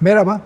Merhaba.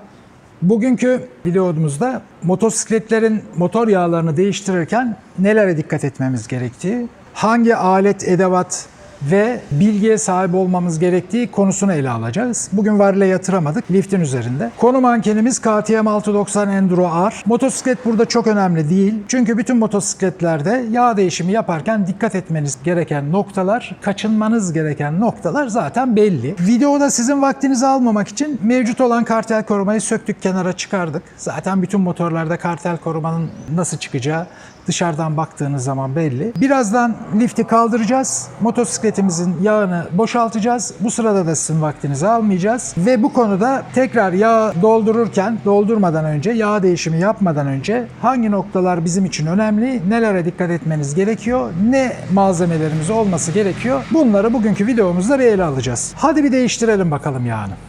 Bugünkü videomuzda motosikletlerin motor yağlarını değiştirirken nelere dikkat etmemiz gerektiği, hangi alet, edevat ve bilgiye sahip olmamız gerektiği konusunu ele alacağız. Bugün varile yatıramadık liftin üzerinde. Konu mankenimiz KTM 690 Enduro R. Motosiklet burada çok önemli değil. Çünkü bütün motosikletlerde yağ değişimi yaparken dikkat etmeniz gereken noktalar, kaçınmanız gereken noktalar zaten belli. Videoda sizin vaktinizi almamak için mevcut olan kartel korumayı söktük kenara çıkardık. Zaten bütün motorlarda kartel korumanın nasıl çıkacağı dışarıdan baktığınız zaman belli. Birazdan lifti kaldıracağız. Motosikletimizin yağını boşaltacağız. Bu sırada da sizin vaktinizi almayacağız. Ve bu konuda tekrar yağ doldururken, doldurmadan önce, yağ değişimi yapmadan önce hangi noktalar bizim için önemli, nelere dikkat etmeniz gerekiyor, ne malzemelerimiz olması gerekiyor bunları bugünkü videomuzda bir ele alacağız. Hadi bir değiştirelim bakalım yağını.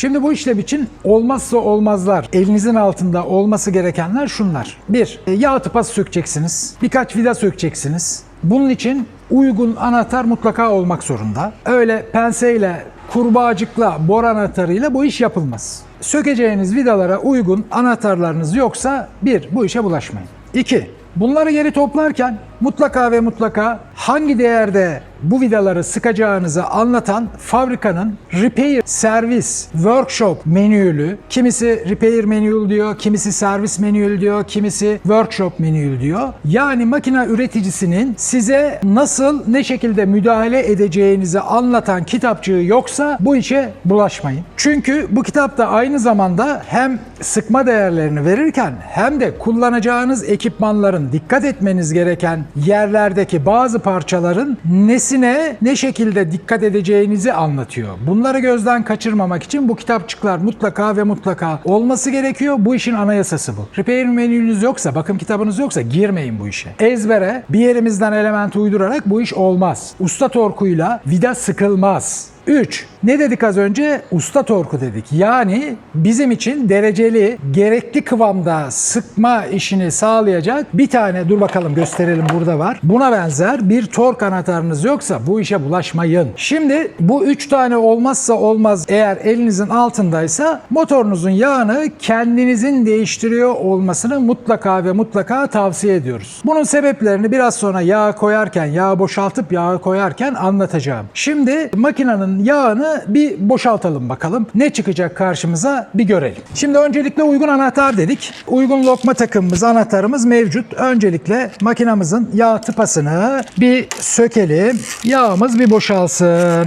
Şimdi bu işlem için olmazsa olmazlar, elinizin altında olması gerekenler şunlar. Bir, e, yağ tıpası sökeceksiniz. Birkaç vida sökeceksiniz. Bunun için uygun anahtar mutlaka olmak zorunda. Öyle penseyle, kurbağacıkla, bor anahtarıyla bu iş yapılmaz. Sökeceğiniz vidalara uygun anahtarlarınız yoksa bir, bu işe bulaşmayın. İki, bunları geri toplarken mutlaka ve mutlaka hangi değerde bu vidaları sıkacağınızı anlatan fabrikanın Repair Service Workshop menüğü, kimisi Repair menüğü diyor, kimisi servis menüğü diyor, kimisi Workshop menüğü diyor. Yani makine üreticisinin size nasıl, ne şekilde müdahale edeceğinizi anlatan kitapçığı yoksa bu işe bulaşmayın. Çünkü bu kitapta aynı zamanda hem sıkma değerlerini verirken hem de kullanacağınız ekipmanların dikkat etmeniz gereken yerlerdeki bazı parçaların nesine ne şekilde dikkat edeceğinizi anlatıyor. Bunları gözden kaçırmamak için bu kitapçıklar mutlaka ve mutlaka olması gerekiyor. Bu işin anayasası bu. Repair menünüz yoksa, bakım kitabınız yoksa girmeyin bu işe. Ezbere bir yerimizden element uydurarak bu iş olmaz. Usta torkuyla vida sıkılmaz. 3. Ne dedik az önce? Usta torku dedik. Yani bizim için dereceli, gerekli kıvamda sıkma işini sağlayacak bir tane, dur bakalım gösterelim burada var. Buna benzer bir tork anahtarınız yoksa bu işe bulaşmayın. Şimdi bu 3 tane olmazsa olmaz eğer elinizin altındaysa motorunuzun yağını kendinizin değiştiriyor olmasını mutlaka ve mutlaka tavsiye ediyoruz. Bunun sebeplerini biraz sonra yağ koyarken, yağ boşaltıp yağı koyarken anlatacağım. Şimdi makinenin yağını bir boşaltalım bakalım. Ne çıkacak karşımıza bir görelim. Şimdi öncelikle uygun anahtar dedik. Uygun lokma takımımız, anahtarımız mevcut. Öncelikle makinamızın yağ tıpasını bir sökelim. Yağımız bir boşalsın.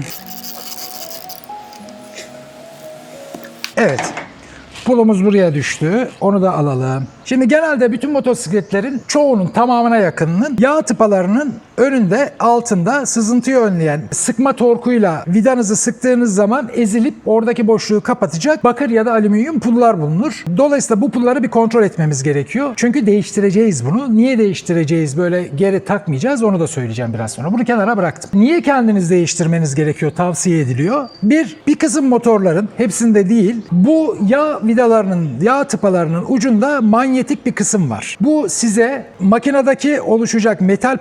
Evet. Pulumuz buraya düştü. Onu da alalım. Şimdi genelde bütün motosikletlerin çoğunun tamamına yakınının yağ tıpalarının önünde altında sızıntıyı önleyen sıkma torkuyla vidanızı sıktığınız zaman ezilip oradaki boşluğu kapatacak bakır ya da alüminyum pullar bulunur. Dolayısıyla bu pulları bir kontrol etmemiz gerekiyor. Çünkü değiştireceğiz bunu. Niye değiştireceğiz böyle geri takmayacağız onu da söyleyeceğim biraz sonra. Bunu kenara bıraktım. Niye kendiniz değiştirmeniz gerekiyor tavsiye ediliyor. Bir, bir kısım motorların hepsinde değil bu yağ vidalarının yağ tıpalarının ucunda manyetik bir kısım var. Bu size makinedeki oluşacak metal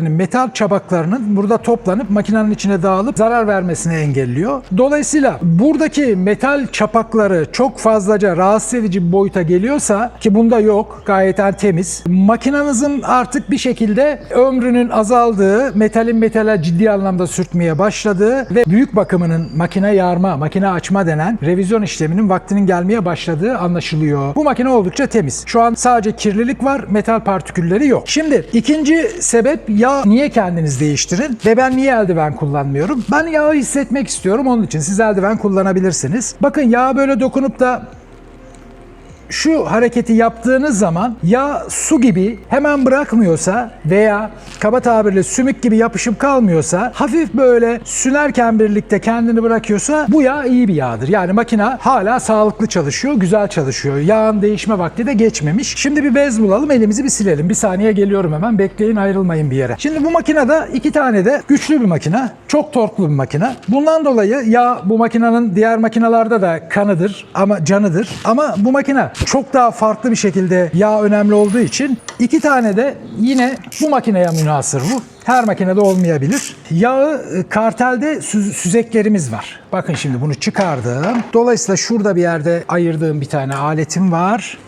partiküllerinin, metal çabaklarının burada toplanıp makinenin içine dağılıp zarar vermesini engelliyor. Dolayısıyla buradaki metal çapakları çok fazlaca rahatsız edici bir boyuta geliyorsa ki bunda yok gayeten temiz. Makinenizin artık bir şekilde ömrünün azaldığı, metalin metale ciddi anlamda sürtmeye başladığı ve büyük bakımının makine yarma, makine açma denen revizyon işleminin vaktinin gelmeye başladığı anlaşılıyor. Bu makine oldukça temiz. Şu an sadece kirlilik var, metal partikülleri yok. Şimdi ikinci sebep yağ niye kendiniz değiştirin ve ben niye eldiven kullanmıyorum? Ben yağı hissetmek istiyorum onun için siz eldiven kullanabilirsiniz. Bakın yağa böyle dokunup da şu hareketi yaptığınız zaman ya su gibi hemen bırakmıyorsa veya kaba tabirle sümük gibi yapışıp kalmıyorsa hafif böyle sünerken birlikte kendini bırakıyorsa bu yağ iyi bir yağdır. Yani makine hala sağlıklı çalışıyor, güzel çalışıyor. Yağın değişme vakti de geçmemiş. Şimdi bir bez bulalım, elimizi bir silelim. Bir saniye geliyorum hemen. Bekleyin ayrılmayın bir yere. Şimdi bu makinede iki tane de güçlü bir makine. Çok torklu bir makine. Bundan dolayı yağ bu makinenin diğer makinalarda da kanıdır ama canıdır. Ama bu makine çok daha farklı bir şekilde yağ önemli olduğu için iki tane de yine bu makineye münasır bu. Her makinede olmayabilir. Yağı e, kartelde süz- süzeklerimiz var. Bakın şimdi bunu çıkardım. Dolayısıyla şurada bir yerde ayırdığım bir tane aletim var.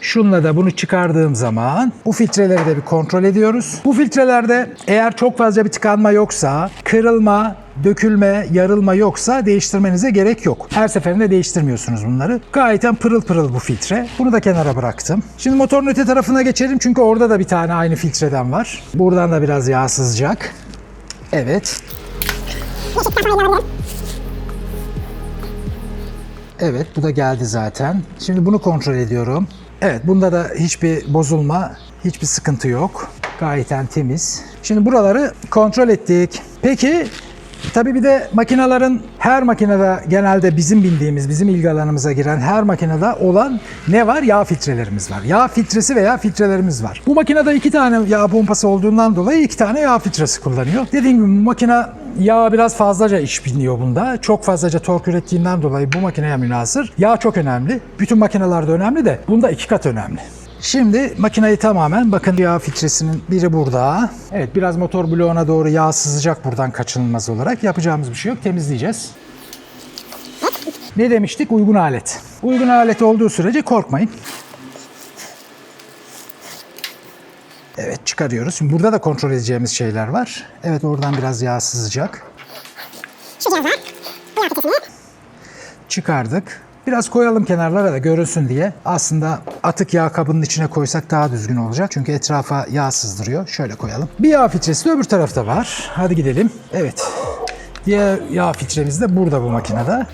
Şunla da bunu çıkardığım zaman bu filtreleri de bir kontrol ediyoruz. Bu filtrelerde eğer çok fazla bir tıkanma yoksa, kırılma, dökülme, yarılma yoksa değiştirmenize gerek yok. Her seferinde değiştirmiyorsunuz bunları. Gayeten pırıl pırıl bu filtre. Bunu da kenara bıraktım. Şimdi motorun öte tarafına geçelim çünkü orada da bir tane aynı filtreden var. Buradan da biraz yağ sızacak. Evet. Evet bu da geldi zaten. Şimdi bunu kontrol ediyorum. Evet bunda da hiçbir bozulma, hiçbir sıkıntı yok. Gayeten temiz. Şimdi buraları kontrol ettik. Peki tabii bir de makinelerin her makinede genelde bizim bildiğimiz, bizim ilgi alanımıza giren her makinede olan ne var? Yağ filtrelerimiz var. Yağ filtresi veya filtrelerimiz var. Bu makinede iki tane yağ pompası olduğundan dolayı iki tane yağ filtresi kullanıyor. Dediğim gibi bu makine Yağ biraz fazlaca iş biniyor bunda. Çok fazlaca tork ürettiğinden dolayı bu makineye münasır. Yağ çok önemli. Bütün makinelerde önemli de bunda iki kat önemli. Şimdi makineyi tamamen bakın yağ filtresinin biri burada. Evet biraz motor bloğuna doğru yağ sızacak buradan kaçınılmaz olarak. Yapacağımız bir şey yok. Temizleyeceğiz. Ne demiştik? Uygun alet. Uygun alet olduğu sürece korkmayın. Evet çıkarıyoruz. Şimdi burada da kontrol edeceğimiz şeyler var. Evet oradan biraz yağ sızacak. Çıkardık. Biraz koyalım kenarlara da görünsün diye. Aslında atık yağ kabının içine koysak daha düzgün olacak. Çünkü etrafa yağ sızdırıyor. Şöyle koyalım. Bir yağ filtresi de öbür tarafta var. Hadi gidelim. Evet. Diğer yağ filtremiz de burada bu makinede.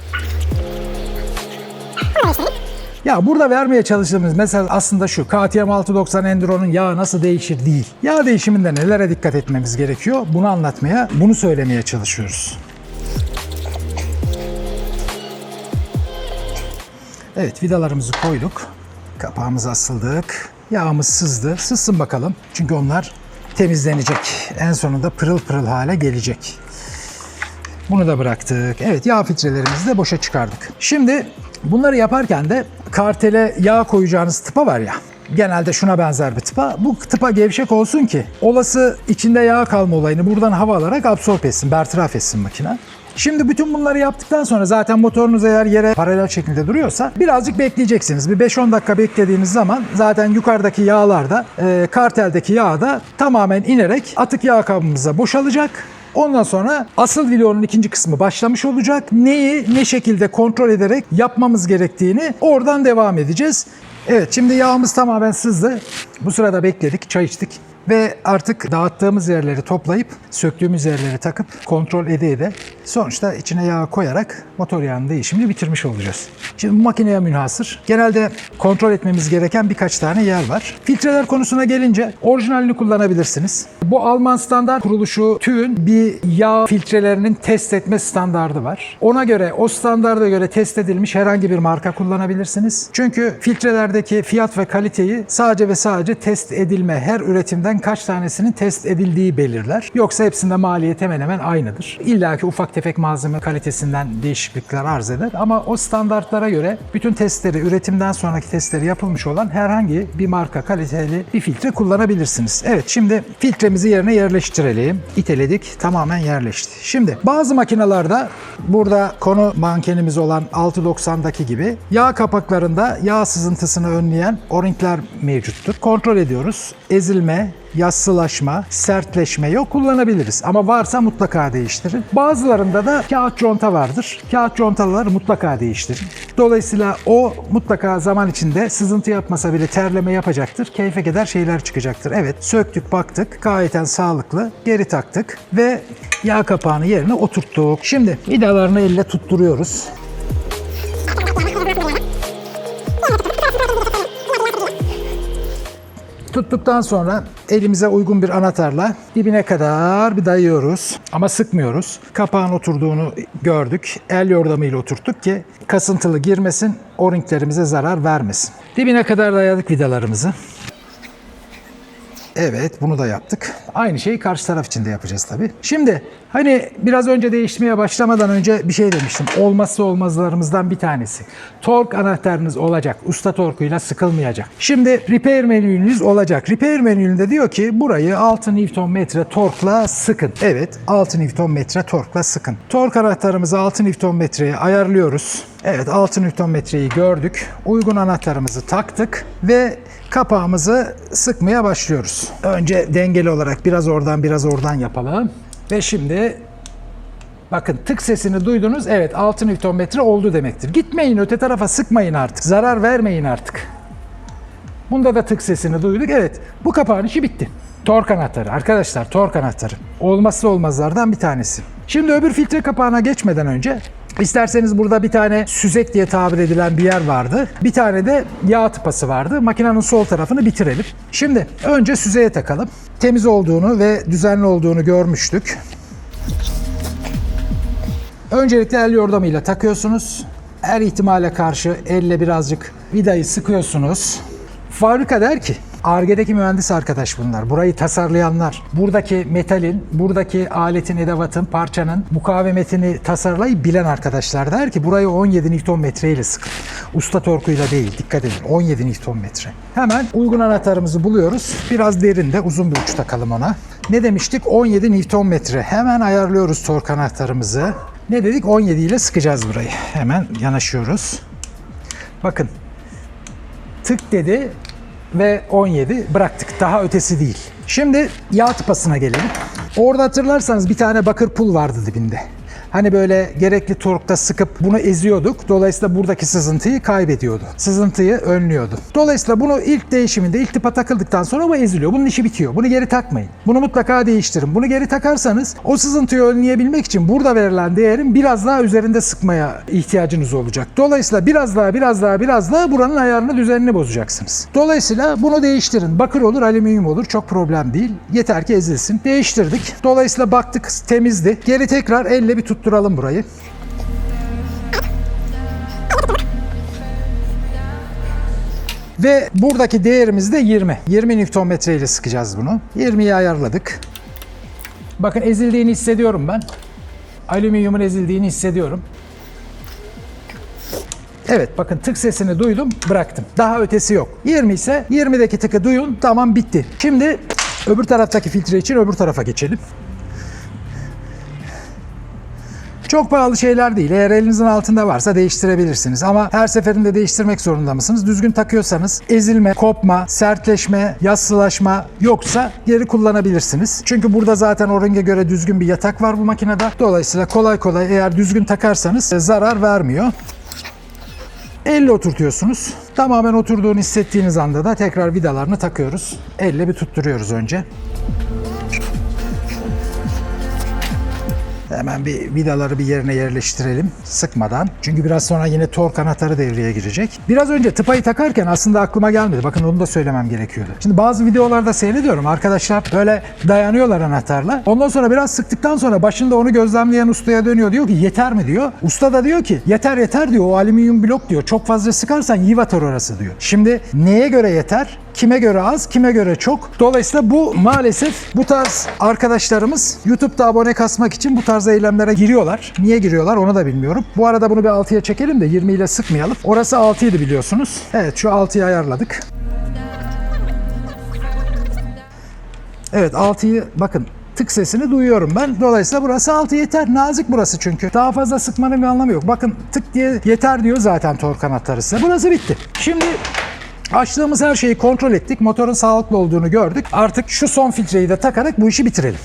Ya burada vermeye çalıştığımız mesaj aslında şu. KTM 690 Enduro'nun yağı nasıl değişir değil. Yağ değişiminde nelere dikkat etmemiz gerekiyor? Bunu anlatmaya, bunu söylemeye çalışıyoruz. Evet vidalarımızı koyduk. Kapağımızı asıldık. Yağımız sızdı. Sızsın bakalım. Çünkü onlar temizlenecek. En sonunda pırıl pırıl hale gelecek. Bunu da bıraktık. Evet yağ filtrelerimizi de boşa çıkardık. Şimdi bunları yaparken de kartele yağ koyacağınız tıpa var ya. Genelde şuna benzer bir tıpa. Bu tıpa gevşek olsun ki olası içinde yağ kalma olayını buradan hava alarak absorbe etsin, bertaraf etsin makine. Şimdi bütün bunları yaptıktan sonra zaten motorunuz eğer yere paralel şekilde duruyorsa birazcık bekleyeceksiniz. Bir 5-10 dakika beklediğiniz zaman zaten yukarıdaki yağlar da e, karteldeki yağ da tamamen inerek atık yağ kabımıza boşalacak. Ondan sonra asıl videonun ikinci kısmı başlamış olacak. Neyi ne şekilde kontrol ederek yapmamız gerektiğini oradan devam edeceğiz. Evet şimdi yağımız tamamen sızdı. Bu sırada bekledik, çay içtik. Ve artık dağıttığımız yerleri toplayıp söktüğümüz yerleri takıp kontrol ede ede sonuçta içine yağ koyarak motor yağının değişimini bitirmiş olacağız. Şimdi bu makineye münhasır. Genelde kontrol etmemiz gereken birkaç tane yer var. Filtreler konusuna gelince orijinalini kullanabilirsiniz. Bu Alman standart kuruluşu TÜV'ün bir yağ filtrelerinin test etme standardı var. Ona göre o standarda göre test edilmiş herhangi bir marka kullanabilirsiniz. Çünkü filtrelerdeki fiyat ve kaliteyi sadece ve sadece test edilme her üretimden kaç tanesinin test edildiği belirler. Yoksa hepsinde maliyet hemen hemen aynıdır. İlla ki ufak tefek malzeme kalitesinden değişiklikler arz eder ama o standartlara göre bütün testleri, üretimden sonraki testleri yapılmış olan herhangi bir marka kaliteli bir filtre kullanabilirsiniz. Evet şimdi filtremizi yerine yerleştirelim. İteledik tamamen yerleşti. Şimdi bazı makinalarda burada konu mankenimiz olan 690'daki gibi yağ kapaklarında yağ sızıntısını önleyen o-ringler mevcuttur. Kontrol ediyoruz. Ezilme, yassılaşma, sertleşme yok kullanabiliriz. Ama varsa mutlaka değiştirin. Bazılarında da kağıt conta vardır. Kağıt contaları mutlaka değiştirin. Dolayısıyla o mutlaka zaman içinde sızıntı yapmasa bile terleme yapacaktır. Keyfe keder şeyler çıkacaktır. Evet söktük baktık gayeten sağlıklı. Geri taktık ve yağ kapağını yerine oturttuk. Şimdi vidalarını elle tutturuyoruz. Tuttuktan sonra elimize uygun bir anahtarla dibine kadar bir dayıyoruz. Ama sıkmıyoruz. Kapağın oturduğunu gördük. El yordamıyla oturttuk ki kasıntılı girmesin, o-ringlerimize zarar vermesin. Dibine kadar dayadık vidalarımızı. Evet bunu da yaptık. Aynı şeyi karşı taraf için de yapacağız tabii. Şimdi hani biraz önce değiştirmeye başlamadan önce bir şey demiştim. Olmazsa olmazlarımızdan bir tanesi. Tork anahtarınız olacak. Usta torkuyla sıkılmayacak. Şimdi repair menünüz olacak. Repair menüünde diyor ki burayı 6 Nm torkla sıkın. Evet 6 Nm torkla sıkın. Tork anahtarımızı 6 Nm'ye ayarlıyoruz. Evet 6 Nm'yi gördük. Uygun anahtarımızı taktık ve kapağımızı sıkmaya başlıyoruz. Önce dengeli olarak biraz oradan biraz oradan yapalım. Ve şimdi bakın tık sesini duydunuz. Evet 6 Nm oldu demektir. Gitmeyin öte tarafa sıkmayın artık. Zarar vermeyin artık. Bunda da tık sesini duyduk. Evet bu kapağın işi bitti. Tork anahtarı arkadaşlar tork anahtarı. Olmazsa olmazlardan bir tanesi. Şimdi öbür filtre kapağına geçmeden önce isterseniz burada bir tane süzek diye tabir edilen bir yer vardı. Bir tane de yağ tıpası vardı. Makinenin sol tarafını bitirelim. Şimdi önce süzeye takalım. Temiz olduğunu ve düzenli olduğunu görmüştük. Öncelikle el yordamıyla takıyorsunuz. Her ihtimale karşı elle birazcık vidayı sıkıyorsunuz. Fabrika der ki, Arge'deki mühendis arkadaş bunlar. Burayı tasarlayanlar. Buradaki metalin, buradaki aletin, edevatın, parçanın mukavemetini tasarlayıp bilen arkadaşlar der ki burayı 17 Nm ile sıkın. Usta torkuyla değil, dikkat edin. 17 Nm. Hemen uygun anahtarımızı buluyoruz. Biraz derinde, uzun bir uç takalım ona. Ne demiştik? 17 Nm. Hemen ayarlıyoruz tork anahtarımızı. Ne dedik? 17 ile sıkacağız burayı. Hemen yanaşıyoruz. Bakın tık dedi ve 17 bıraktık. Daha ötesi değil. Şimdi yağ tıpasına gelelim. Orada hatırlarsanız bir tane bakır pul vardı dibinde. Hani böyle gerekli torkta sıkıp bunu eziyorduk. Dolayısıyla buradaki sızıntıyı kaybediyordu. Sızıntıyı önlüyordu. Dolayısıyla bunu ilk değişiminde ilk tıpa takıldıktan sonra bu eziliyor. Bunun işi bitiyor. Bunu geri takmayın. Bunu mutlaka değiştirin. Bunu geri takarsanız o sızıntıyı önleyebilmek için burada verilen değerin biraz daha üzerinde sıkmaya ihtiyacınız olacak. Dolayısıyla biraz daha biraz daha biraz daha buranın ayarını düzenini bozacaksınız. Dolayısıyla bunu değiştirin. Bakır olur, alüminyum olur. Çok problem değil. Yeter ki ezilsin. Değiştirdik. Dolayısıyla baktık temizdi. Geri tekrar elle bir tutturalım burayı. Ve buradaki değerimiz de 20. 20 Nm ile sıkacağız bunu. 20'yi ayarladık. Bakın ezildiğini hissediyorum ben. Alüminyumun ezildiğini hissediyorum. Evet bakın tık sesini duydum bıraktım. Daha ötesi yok. 20 ise 20'deki tıkı duyun tamam bitti. Şimdi öbür taraftaki filtre için öbür tarafa geçelim. Çok pahalı şeyler değil. Eğer elinizin altında varsa değiştirebilirsiniz. Ama her seferinde değiştirmek zorunda mısınız? Düzgün takıyorsanız ezilme, kopma, sertleşme, yassılaşma yoksa geri kullanabilirsiniz. Çünkü burada zaten o renge göre düzgün bir yatak var bu makinede. Dolayısıyla kolay kolay eğer düzgün takarsanız e, zarar vermiyor. Elle oturtuyorsunuz. Tamamen oturduğunu hissettiğiniz anda da tekrar vidalarını takıyoruz. Elle bir tutturuyoruz önce. Hemen bir vidaları bir yerine yerleştirelim sıkmadan. Çünkü biraz sonra yine tork anahtarı devreye girecek. Biraz önce tıpayı takarken aslında aklıma gelmedi. Bakın onu da söylemem gerekiyordu. Şimdi bazı videolarda seyrediyorum. Arkadaşlar böyle dayanıyorlar anahtarla. Ondan sonra biraz sıktıktan sonra başında onu gözlemleyen ustaya dönüyor. Diyor ki yeter mi diyor. Usta da diyor ki yeter yeter diyor. O alüminyum blok diyor. Çok fazla sıkarsan yivatar orası diyor. Şimdi neye göre yeter? Kime göre az, kime göre çok. Dolayısıyla bu maalesef bu tarz arkadaşlarımız YouTube'da abone kasmak için bu tarz eylemlere giriyorlar. Niye giriyorlar onu da bilmiyorum. Bu arada bunu bir 6'ya çekelim de 20 ile sıkmayalım. Orası 6 idi biliyorsunuz. Evet şu 6'yı ayarladık. Evet 6'yı bakın tık sesini duyuyorum ben. Dolayısıyla burası 6 yeter. Nazik burası çünkü. Daha fazla sıkmanın bir anlamı yok. Bakın tık diye yeter diyor zaten tork anahtarı size. Burası bitti. Şimdi Açtığımız her şeyi kontrol ettik. Motorun sağlıklı olduğunu gördük. Artık şu son filtreyi de takarak bu işi bitirelim.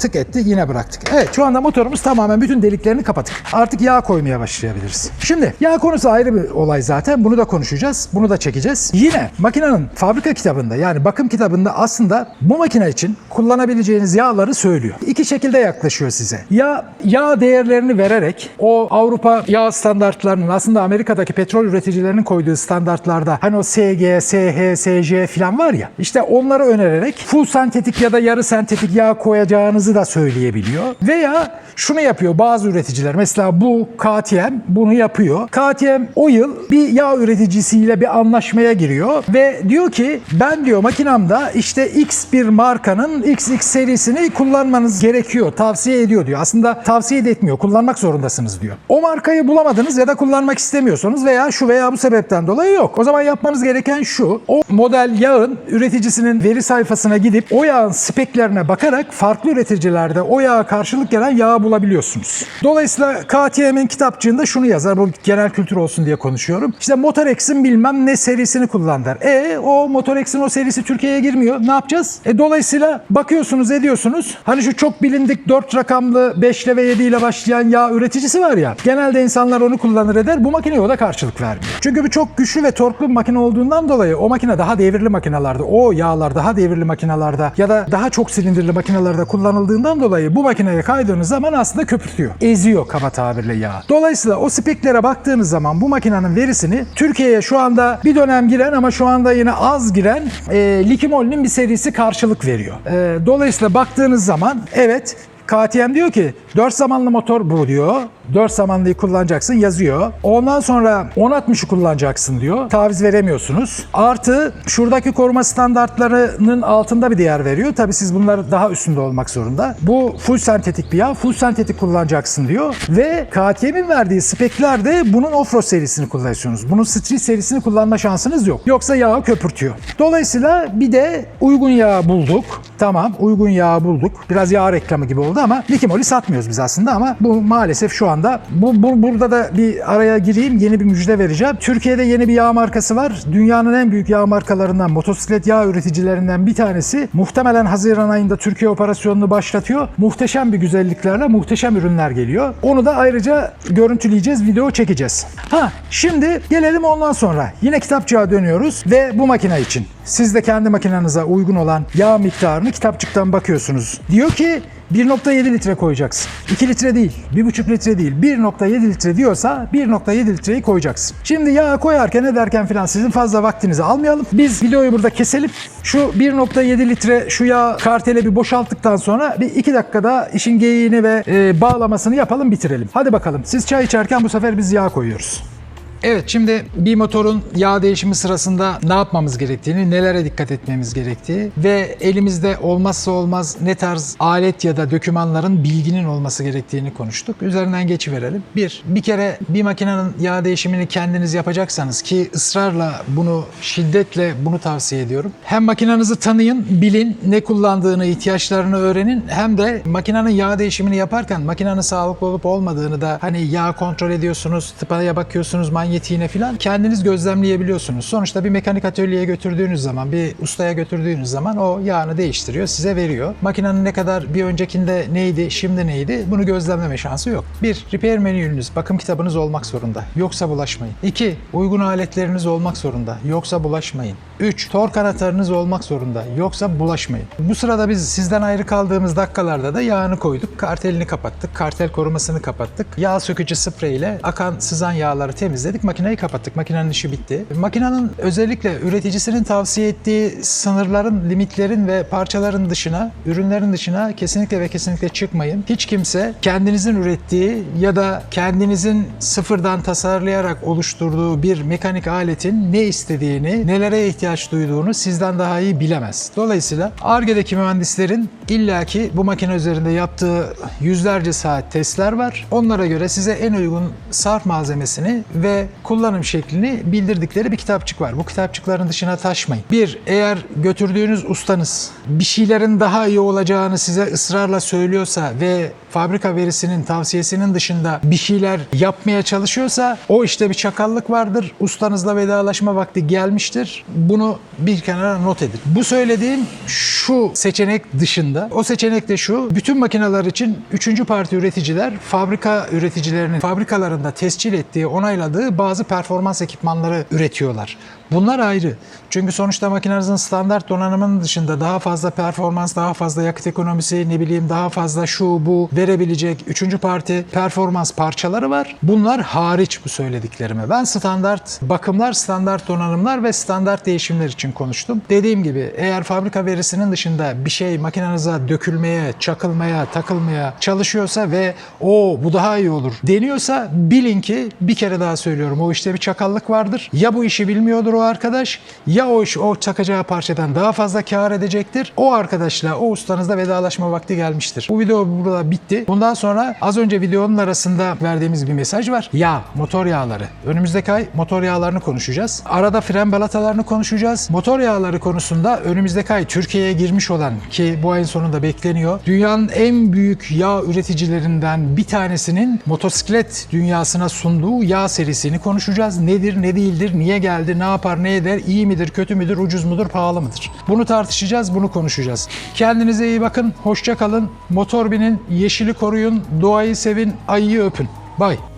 Tık etti yine bıraktık. Evet şu anda motorumuz tamamen bütün deliklerini kapattık. Artık yağ koymaya başlayabiliriz. Şimdi yağ konusu ayrı bir olay zaten. Bunu da konuşacağız. Bunu da çekeceğiz. Yine makinenin fabrika kitabında yani bakım kitabında aslında bu makine için kullanabileceğiniz yağları söylüyor. İki şekilde yaklaşıyor size. Ya yağ değerlerini vererek o Avrupa yağ standartlarının aslında Amerika'daki petrol üreticilerinin koyduğu standartlarda hani o SG, SH, SJ falan var ya işte onları önererek full sentetik ya da yarı sentetik yağ koyacağınızı hızı da söyleyebiliyor. Veya şunu yapıyor bazı üreticiler. Mesela bu KTM bunu yapıyor. KTM o yıl bir yağ üreticisiyle bir anlaşmaya giriyor ve diyor ki ben diyor makinamda işte X bir markanın XX serisini kullanmanız gerekiyor. Tavsiye ediyor diyor. Aslında tavsiye de etmiyor. Kullanmak zorundasınız diyor. O markayı bulamadınız ya da kullanmak istemiyorsanız veya şu veya bu sebepten dolayı yok. O zaman yapmanız gereken şu. O model yağın üreticisinin veri sayfasına gidip o yağın speklerine bakarak farklı üreticilerde o yağa karşılık gelen yağı bulabiliyorsunuz. Dolayısıyla KTM'in kitapçığında şunu yazar. Bu genel kültür olsun diye konuşuyorum. İşte Motorex'in bilmem ne serisini kullan der. E o Motorex'in o serisi Türkiye'ye girmiyor. Ne yapacağız? E dolayısıyla bakıyorsunuz ediyorsunuz. Hani şu çok bilindik 4 rakamlı 5 ile ve 7 ile başlayan yağ üreticisi var ya. Genelde insanlar onu kullanır eder. Bu makineye o da karşılık vermiyor. Çünkü bu çok güçlü ve torklu bir makine olduğundan dolayı o makine daha devirli makinalarda, o yağlar daha devirli makinalarda ya da daha çok silindirli makinalarda kullanıldığından dolayı bu makineye kaydığınız zaman aslında köpürtüyor. Eziyor kaba tabirle yağı. Dolayısıyla o speklere baktığınız zaman bu makinenin verisini Türkiye'ye şu anda bir dönem giren ama şu anda yine az giren e, Likimoli'nin bir serisi karşılık veriyor. E, dolayısıyla baktığınız zaman evet KTM diyor ki 4 zamanlı motor bu diyor. 4 zamanlıyı kullanacaksın yazıyor. Ondan sonra 1060'ı kullanacaksın diyor. Taviz veremiyorsunuz. Artı şuradaki koruma standartlarının altında bir değer veriyor. Tabii siz bunlar daha üstünde olmak zorunda. Bu full sentetik bir yağ. Full sentetik kullanacaksın diyor. Ve KTM'in verdiği speklerde bunun offroad serisini kullanıyorsunuz. Bunun street serisini kullanma şansınız yok. Yoksa yağı köpürtüyor. Dolayısıyla bir de uygun yağ bulduk. Tamam uygun yağ bulduk. Biraz yağ reklamı gibi oldu ama Likimoli satmıyoruz biz aslında ama bu maalesef şu anda bu, bu- burada da bir araya gireyim yeni bir müjde vereceğim. Türkiye'de yeni bir yağ markası var. Dünyanın en büyük yağ markalarından motosiklet yağ üreticilerinden bir tanesi. Muhtemelen Haziran ayında Türkiye operasyonunu başlatıyor. Muhteşem bir güzelliklerle muhteşem ürünler geliyor. Onu da ayrıca görüntüleyeceğiz, video çekeceğiz. Ha şimdi gelelim ondan sonra. Yine kitapçığa dönüyoruz ve bu makine için. Siz de kendi makinenize uygun olan yağ miktarını kitapçıktan bakıyorsunuz. Diyor ki 1.7 litre koyacaksın. 2 litre değil, 1.5 litre değil, 1.7 litre diyorsa 1.7 litreyi koyacaksın. Şimdi yağ koyarken ederken filan sizin fazla vaktinizi almayalım. Biz videoyu burada keselim. Şu 1.7 litre şu yağ kartele bir boşalttıktan sonra bir 2 dakikada işin geyiğini ve e, bağlamasını yapalım bitirelim. Hadi bakalım siz çay içerken bu sefer biz yağ koyuyoruz. Evet şimdi bir motorun yağ değişimi sırasında ne yapmamız gerektiğini, nelere dikkat etmemiz gerektiği ve elimizde olmazsa olmaz ne tarz alet ya da dokümanların bilginin olması gerektiğini konuştuk. Üzerinden geçiverelim. Bir, bir kere bir makinenin yağ değişimini kendiniz yapacaksanız ki ısrarla bunu şiddetle bunu tavsiye ediyorum. Hem makinenizi tanıyın, bilin, ne kullandığını, ihtiyaçlarını öğrenin hem de makinenin yağ değişimini yaparken makinenin sağlıklı olup olmadığını da hani yağ kontrol ediyorsunuz, tıpaya bakıyorsunuz, manyetiğine falan kendiniz gözlemleyebiliyorsunuz. Sonuçta bir mekanik atölyeye götürdüğünüz zaman, bir ustaya götürdüğünüz zaman o yağını değiştiriyor, size veriyor. Makinenin ne kadar bir öncekinde neydi, şimdi neydi bunu gözlemleme şansı yok. Bir, repair menüünüz, bakım kitabınız olmak zorunda. Yoksa bulaşmayın. İki, uygun aletleriniz olmak zorunda. Yoksa bulaşmayın. 3. Tork anahtarınız olmak zorunda. Yoksa bulaşmayın. Bu sırada biz sizden ayrı kaldığımız dakikalarda da yağını koyduk. Kartelini kapattık. Kartel korumasını kapattık. Yağ sökücü sprey ile akan sızan yağları temizledik. Makineyi kapattık. Makinenin işi bitti. Makinenin özellikle üreticisinin tavsiye ettiği sınırların, limitlerin ve parçaların dışına, ürünlerin dışına kesinlikle ve kesinlikle çıkmayın. Hiç kimse kendinizin ürettiği ya da kendinizin sıfırdan tasarlayarak oluşturduğu bir mekanik aletin ne istediğini, nelere ihtiyaç duyduğunu sizden daha iyi bilemez. Dolayısıyla Ar-Ge'deki mühendislerin illaki bu makine üzerinde yaptığı yüzlerce saat testler var. Onlara göre size en uygun sarf malzemesini ve kullanım şeklini bildirdikleri bir kitapçık var. Bu kitapçıkların dışına taşmayın. Bir, eğer götürdüğünüz ustanız bir şeylerin daha iyi olacağını size ısrarla söylüyorsa ve fabrika verisinin tavsiyesinin dışında bir şeyler yapmaya çalışıyorsa o işte bir çakallık vardır. Ustanızla vedalaşma vakti gelmiştir. Bunu bir kenara not edin. Bu söylediğim şu seçenek dışında. O seçenek de şu. Bütün makineler için üçüncü parti üreticiler fabrika üreticilerinin fabrikalarında tescil ettiği, onayladığı bazı performans ekipmanları üretiyorlar. Bunlar ayrı. Çünkü sonuçta makinenizin standart donanımının dışında daha fazla performans, daha fazla yakıt ekonomisi, ne bileyim daha fazla şu bu verebilecek üçüncü parti performans parçaları var. Bunlar hariç bu söylediklerime. Ben standart bakımlar, standart donanımlar ve standart değişimler için konuştum. Dediğim gibi eğer fabrika verisinin dışında bir şey makinenize dökülmeye, çakılmaya, takılmaya çalışıyorsa ve o bu daha iyi olur deniyorsa bilin ki bir kere daha söylüyorum o işte bir çakallık vardır. Ya bu işi bilmiyordur o arkadaş ya o iş o çakacağı parçadan daha fazla kar edecektir. O arkadaşla o ustanızla vedalaşma vakti gelmiştir. Bu video burada bitti. Bundan sonra az önce videonun arasında verdiğimiz bir mesaj var. Yağ, motor yağları. Önümüzdeki ay motor yağlarını konuşacağız. Arada fren balatalarını konuşacağız. Motor yağları konusunda önümüzdeki ay Türkiye'ye girmiş olan ki bu ayın sonunda bekleniyor. Dünyanın en büyük yağ üreticilerinden bir tanesinin motosiklet dünyasına sunduğu yağ serisini konuşacağız. Nedir, ne değildir, niye geldi, ne yapar, ne eder, iyi midir, kötü müdür, ucuz mudur, pahalı mıdır? Bunu tartışacağız, bunu konuşacağız. Kendinize iyi bakın, hoşça kalın. Motor binin, yeşili koruyun, doğayı sevin, ayıyı öpün. Bye.